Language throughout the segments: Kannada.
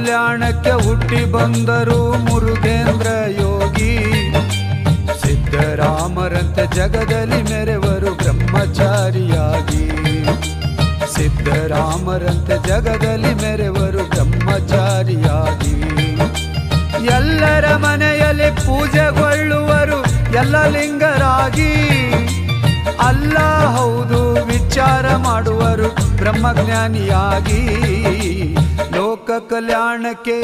ಕಲ್ಯಾಣಕ್ಕೆ ಹುಟ್ಟಿ ಬಂದರು ಮುರುಗೇಂದ್ರ ಯೋಗಿ. ಸಿದ್ಧರಾಮರಂತೆ ಜಗದಲ್ಲಿ ಮೆರೆವರು ಬ್ರಹ್ಮಚಾರಿಯಾಗಿ. ಸಿದ್ಧರಾಮರಂತೆ ಜಗದಲ್ಲಿ ಮೆರೆವರು ಬ್ರಹ್ಮಚಾರಿಯಾಗಿ. ಎಲ್ಲರ ಮನೆಯಲ್ಲಿ ಪೂಜೆಗೊಳ್ಳುವರು ಎಲ್ಲ ಲಿಂಗರಾಗಿ. ಅಲ್ಲ ಹೌದು ವಿಚಾರ ಮಾಡುವರು ಬ್ರಹ್ಮಜ್ಞಾನಿಯಾಗಿ. ಕಲ್ಯಾಣಕ್ಕೆ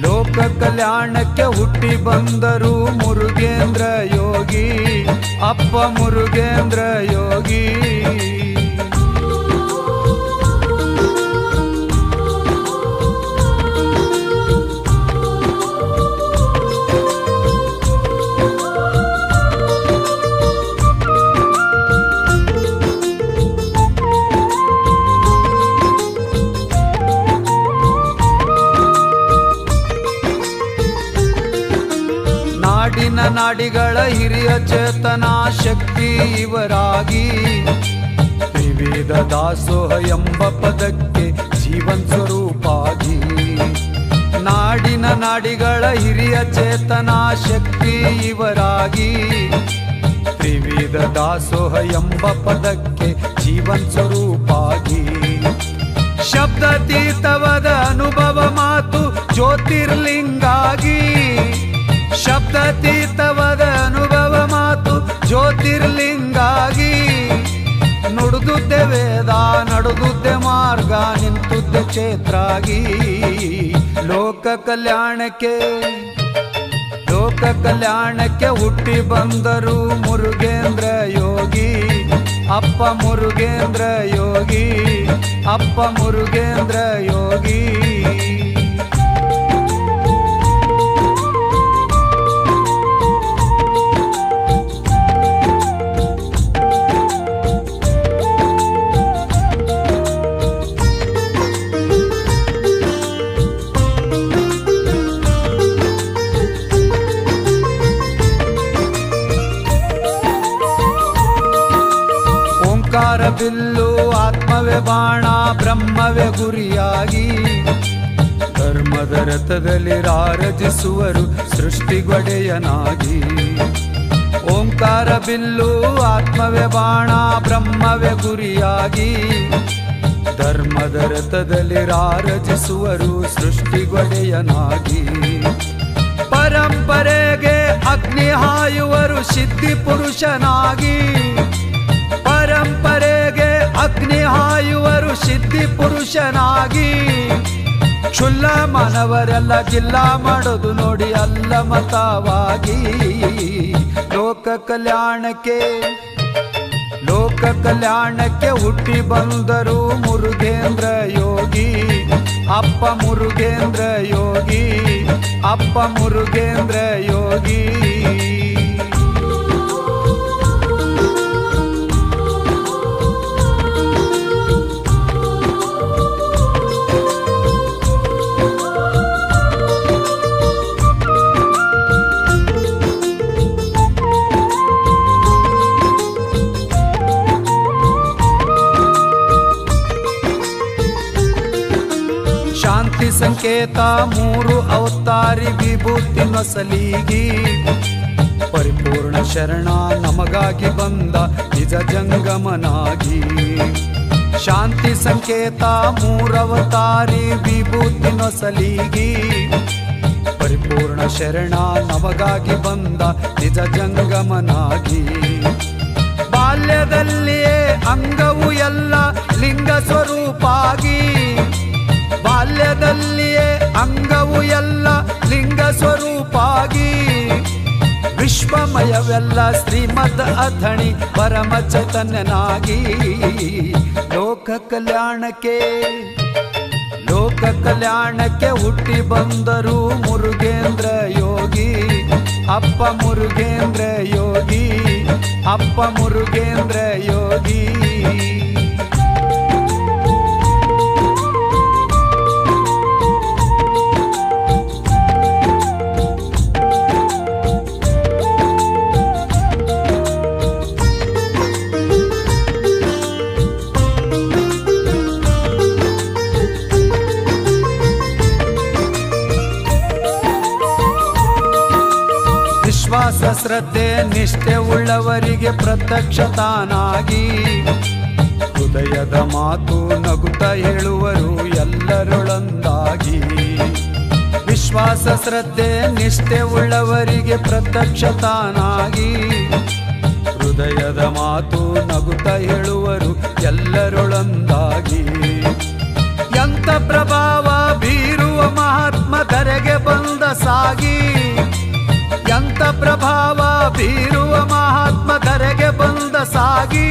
ಲೋಕ ಕಲ್ಯಾಣಕ್ಕೆ ಹುಟ್ಟಿ ಬಂದರು ಮುರುಗೇಂದ್ರ ಯೋಗಿ ಅಪ್ಪ ಮುರುಗೇಂದ್ರ ಯೋಗಿ. ನಾಡಿನ ನಾಡಿಗಳ ಹಿರಿಯ ಚೇತನ ಶಕ್ತಿ ಇವರಾಗಿ. ವಿವಿಧ ದಾಸೋಹ ಎಂಬ ಪದಕ್ಕೆ ಜೀವನ್ ಸ್ವರೂಪಾಗಿ. ನಾಡಿನ ನಾಡಿಗಳ ಹಿರಿಯ ಚೇತನ ಶಕ್ತಿ ಇವರಾಗಿ. ತ್ರಿವಿಧ ದಾಸೋಹ ಎಂಬ ಪದಕ್ಕೆ ಜೀವನ್ ಸ್ವರೂಪಾಗಿ. ಶಬ್ದತೀತವದ ಅನುಭವ ಮಾತು ಜ್ಯೋತಿರ್ಲಿಂಗಾಗಿ. ಶಬ್ದತೀತವಾದ ಅನುಭವ ಮಾತು ಜ್ಯೋತಿರ್ಲಿಂಗಾಗಿ. ನುಡಿದುದ್ದೆ ವೇದ, ನಡೆದುದ್ದೆ ಮಾರ್ಗ, ನಿಂತುದ್ದೆ ಕ್ಷೇತ್ರಾಗಿ. ಲೋಕ ಕಲ್ಯಾಣಕ್ಕೆ ಲೋಕ ಕಲ್ಯಾಣಕ್ಕೆ ಹುಟ್ಟಿ ಬಂದರು ಮುರುಗೇಂದ್ರ ಯೋಗಿ. ಅಪ್ಪ ಮುರುಗೇಂದ್ರ ಯೋಗಿ, ಅಪ್ಪ ಮುರುಗೇಂದ್ರ ಯೋಗಿ. ಬಿಲ್ಲು ಆತ್ಮವೇ ಬಾಣ, ಬ್ರಹ್ಮವೇ ಗುರಿಯಾಗಿ. ಧರ್ಮದ ರಥದಲ್ಲಿ ರಾರಜಿಸುವರು ಸೃಷ್ಟಿಗೊಡೆಯನಾಗಿ. ಓಂಕಾರ ಬಿಲ್ಲು ಆತ್ಮವೇ ಬಾಣ, ಬ್ರಹ್ಮವೇ ಗುರಿಯಾಗಿ. ಧರ್ಮದ ರಥದಲ್ಲಿ ರಾರಜಿಸುವರು ಸೃಷ್ಟಿಗೊಡೆಯನಾಗಿ. ಪರಂಪರೆಗೆ ಅಗ್ನಿ ಹಾಯುವರು ಸಿದ್ಧಿ ಪುರುಷನಾಗಿ. ಪರಂಪರೆಗೆ ಅಗ್ನಿ ಹಾಯುವರು ಸಿದ್ಧಿ ಪುರುಷನಾಗಿ. ಕ್ಷುಲ್ಲ ಮಾನವರೆಲ್ಲ ಜಿಲ್ಲಾ ಮಾಡೋದು ನೋಡಿ ಅಲ್ಲ ಮತವಾಗಿ. ಲೋಕ ಕಲ್ಯಾಣಕ್ಕೆ ಲೋಕ ಕಲ್ಯಾಣಕ್ಕೆ ಹುಟ್ಟಿ ಬಂದರು ಮುರುಗೇಂದ್ರ ಯೋಗಿ. ಅಪ್ಪ ಮುರುಗೇಂದ್ರ ಯೋಗಿ, ಅಪ್ಪ ಮುರುಗೇಂದ್ರ ಯೋಗಿ. ಸಂಕೇತ ಮೂರು ಅವತಾರಿ ವಿಭೂತಿ ನೊಸಲಿಗಿ ಪರಿಪೂರ್ಣ ಶರಣ ನಮಗಾಗಿ ಬಂದ ನಿಜ ಜಂಗಮನಾಗಿ. ಶಾಂತಿ ಸಂಕೇತ ಮೂರವತಾರಿ ವಿಭೂತಿ ನೊಸಲಿಗಿ ಪರಿಪೂರ್ಣ ಶರಣ ನಮಗಾಗಿ ಬಂದ ನಿಜ ಜಂಗಮನಾಗಿ. ಬಾಲ್ಯದಲ್ಲಿಯೇ ಅಂಗವು ಎಲ್ಲ ಲಿಂಗ ಸ್ವರೂಪಾಗಿ. ಅಂಗವು ಎಲ್ಲ ಲಿಂಗ ಸ್ವರೂಪಾಗಿ. ವಿಶ್ವಮಯವೆಲ್ಲ ಶ್ರೀಮದ್ ಅಥಣಿ ಪರಮ ಚೈತನ್ಯನಾಗಿ. ಲೋಕ ಕಲ್ಯಾಣಕ್ಕೆ ಲೋಕ ಕಲ್ಯಾಣಕ್ಕೆ ಹುಟ್ಟಿ ಬಂದರು ಮುರುಗೇಂದ್ರ ಯೋಗಿ. ಅಪ್ಪ ಮುರುಗೇಂದ್ರ ಯೋಗಿ, ಅಪ್ಪ ಮುರುಗೇಂದ್ರ ಯೋಗಿ. ಶ್ರದ್ಧೆ, ನಿಷ್ಠೆ ಉಳ್ಳವರಿಗೆ ಪ್ರತ್ಯಕ್ಷ ತಾನಾಗಿ. ಹೃದಯದ ಮಾತು ನಗುತ ಹೇಳುವರು ಎಲ್ಲರೊಳಂದಾಗಿ. ವಿಶ್ವಾಸ, ಶ್ರದ್ಧೆ, ನಿಷ್ಠೆ ಉಳ್ಳವರಿಗೆ ಪ್ರತ್ಯಕ್ಷ ತಾನಾಗಿ. ಹೃದಯದ ಮಾತು ನಗುತ ಹೇಳುವರು ಎಲ್ಲರೊಳಂದಾಗಿ. ಎಂತ ಪ್ರಭಾವ ಬೀರುವ ಮಹಾತ್ಮ ಧರೆಗೆ ಬಂದ ಸಾಗಿ. ಬೀರುವ ಮಹಾತ್ಮ ಕರೆಗೆ ಬಂದ ಸಾಗಿ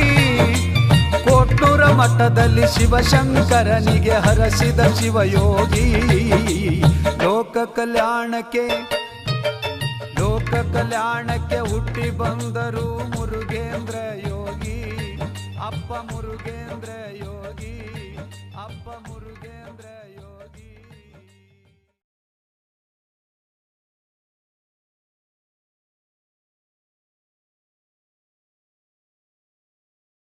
ಕೋಟ್ನೂರ ಮಠದಲ್ಲಿ ಶಿವಶಂಕರನಿಗೆ ಹರಸಿದ ಶಿವಯೋಗಿ. ಲೋಕ ಕಲ್ಯಾಣಕ್ಕೆ ಲೋಕ ಕಲ್ಯಾಣಕ್ಕೆ ಹುಟ್ಟಿ ಬಂದರು ಮುರುಗೇಂದ್ರ ಯೋಗಿ. ಅಪ್ಪ ಮುರುಗೇಂದ್ರ